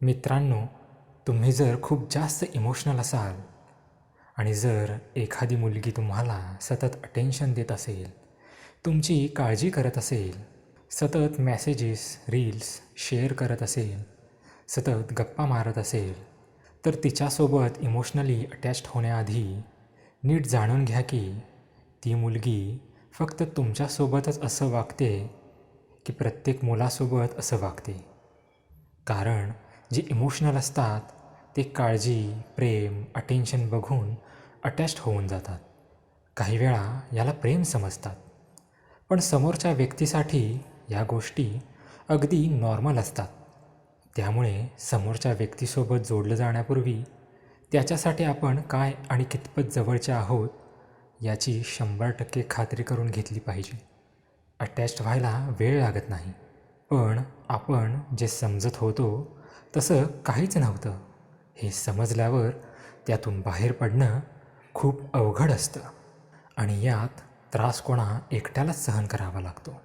मित्रांनो तुम्ही जर खूप जास्त इमोशनल असाल आणि जर एखादी मुलगी तुम्हाला सतत अटेन्शन देत असेल तुमची काळजी करत असेल सतत मॅसेजेस रील्स शेअर करत असेल सतत गप्पा मारत असेल तर तिच्यासोबत इमोशनली अटॅच्ड होण्याआधी नीट जाणून घ्या की ती मुलगी फक्त तुमच्यासोबतच असं वागते की प्रत्येक मुलासोबत असं वागते. कारण जे इमोशनल असतात ते काळजी प्रेम अटेन्शन बघून अटॅच्ड होऊन जातात. काही वेळा याला प्रेम समजतात. पण समोरच्या व्यक्तीसाठी या गोष्टी अगदी नॉर्मल असतात. त्यामुळे समोरच्या व्यक्तीसोबत जोडलं जाण्यापूर्वी त्याच्यासाठी आपण काय आणि कितपत जवळचे आहोत याची शंभर टक्के खात्री करून घेतली पाहिजे. अटॅच्ड व्हायला वेळ लागत नाही. पण आपण जे समजत होतो तसं काहीच नव्हतं. हे समजल्यावर त्यातून बाहेर पडणं खूप अवघड असतं आणि यात त्रास कोणा एकट्यालाच सहन करावा लागतो.